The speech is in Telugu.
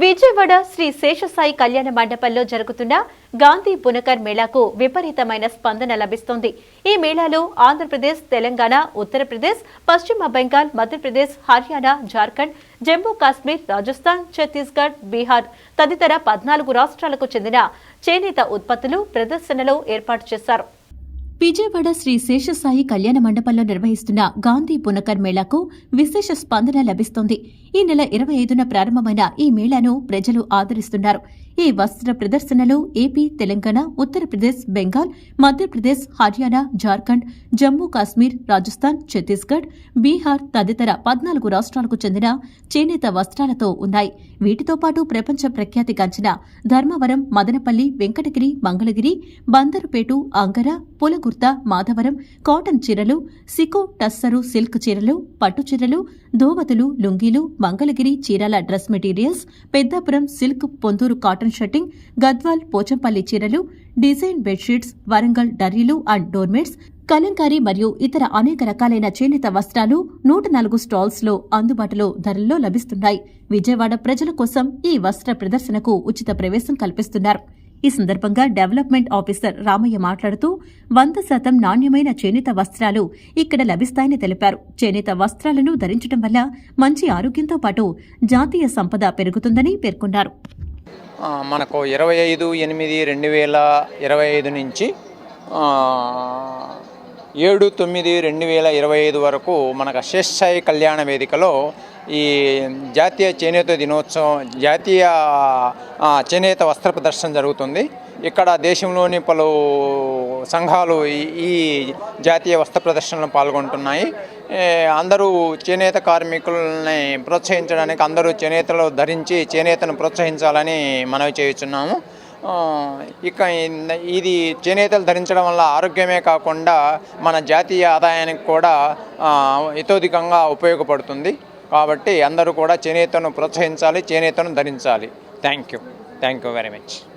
విజయవాడ శ్రీ శేషసాయి కళ్యాణ మండపంలో జరుగుతున్న గాంధీ పునకర్ మేళాకు విపరీతమైన స్పందన లభిస్తోంది. ఈ మేళాలో ఆంధ్రప్రదేశ్ తెలంగాణ ఉత్తరప్రదేశ్ పశ్చిమ బెంగాల్ మధ్యప్రదేశ్ హర్యానా జార్ఖండ్ జమ్మూ కాశ్మీర్ రాజస్థాన్ ఛత్తీస్గఢ్ బీహార్ తదితర పద్నాలుగు రాష్ట్రాలకు చెందిన చేనేత ఉత్పత్తులు ప్రదర్శనలో ఏర్పాటు చేశారు. విజయవాడ శ్రీ శేషసాయి కళ్యాణ మండపంలో నిర్వహిస్తున్న గాంధీ పునకర్ మేళాకు విశేష స్పందన లభిస్తోంది. ఈ నెల ఇరవై ఐదున ప్రారంభమైన ఈ మేళాను ప్రజలు ఆదరిస్తున్నారు. ఈ వస్త్ర ప్రదర్శనలో ఏపీ తెలంగాణ ఉత్తరప్రదేశ్ బెంగాల్ మధ్యప్రదేశ్ హర్యానా జార్ఖండ్ జమ్మూ కాశ్మీర్ రాజస్థాన్ ఛత్తీస్గఢ్ బీహార్ తదితర పద్నాలుగు రాష్ట్రాలకు చెందిన చేనేత వస్త్రాలతో ఉన్నాయి. వీటితో పాటు ప్రపంచ ప్రఖ్యాతి గాంచిన ధర్మవరం మదనపల్లి వెంకటగిరి మంగళగిరి బందరుపేటు అంగర పులగుర్త మాధవరం కాటన్ చీరలు సికో టస్సరు సిల్క్ చీరలు పట్టు చీరలు దోవతులు లుంగీలు మంగళగిరి చీరల dress materials Peddapuram silk Ponduru cotton shirting Gadwal Pochampally చీరలు డిజైన్ బెడ్షీట్స్ వరంగల్ డర్రీలు అండ్ డోర్మేట్స్ కలంకారీ మరియు ఇతర అనేక రకాలైన చేనేత వస్త్రాలు నూట నాలుగు స్టాల్స్లో అందుబాటులో ధరల్లో లభిస్తున్నాయి. విజయవాడ ప్రజల కోసం ఈ వస్త్ర ప్రదర్శనకు ఉచిత ప్రవేశం కల్పిస్తున్నారు. ఈ సందర్భంగా డెవలప్మెంట్ ఆఫీసర్ రామయ్య మాట్లాడుతూ వంద శాతం నాణ్యమైన చేనేత వస్త్రాలు ఇక్కడ లభిస్తాయని తెలిపారు. చేనేత వస్త్రాలను ధరించడం వల్ల మంచి ఆరోగ్యంతో పాటు జాతీయ సంపద పెరుగుతుందని పేర్కొన్నారు. మనకు ఇరవై ఐదు ఎనిమిది రెండు వేల ఇరవై ఐదు నుంచి ఏడు తొమ్మిది రెండు వేల ఇరవై ఐదు వరకు మనకు శేషాయి కళ్యాణ వేదికలో ఈ జాతీయ చేనేత దినోత్సవం జాతీయ చేనేత వస్త్ర ప్రదర్శన జరుగుతుంది. ఇక్కడ దేశంలోని పలు సంఘాలు ఈ- జాతీయ వస్త్ర ప్రదర్శనలో పాల్గొంటున్నాయి. అందరూ చేనేత కార్మికులని ప్రోత్సహించడానికి అందరూ చేనేతలు ధరించి చేనేతను ప్రోత్సహించాలని మనవి చేయుచున్నాము. ఇక ఇది చేనేతలు ధరించడం వల్ల ఆరోగ్యమే కాకుండా మన జాతీయ ఆదాయానికి కూడా ఇతోధికంగా ఉపయోగపడుతుంది. కాబట్టి అందరూ కూడా చేనేతను ప్రోత్సహించాలి చేనేతను ధరించాలి. Thank you. Thank you very much.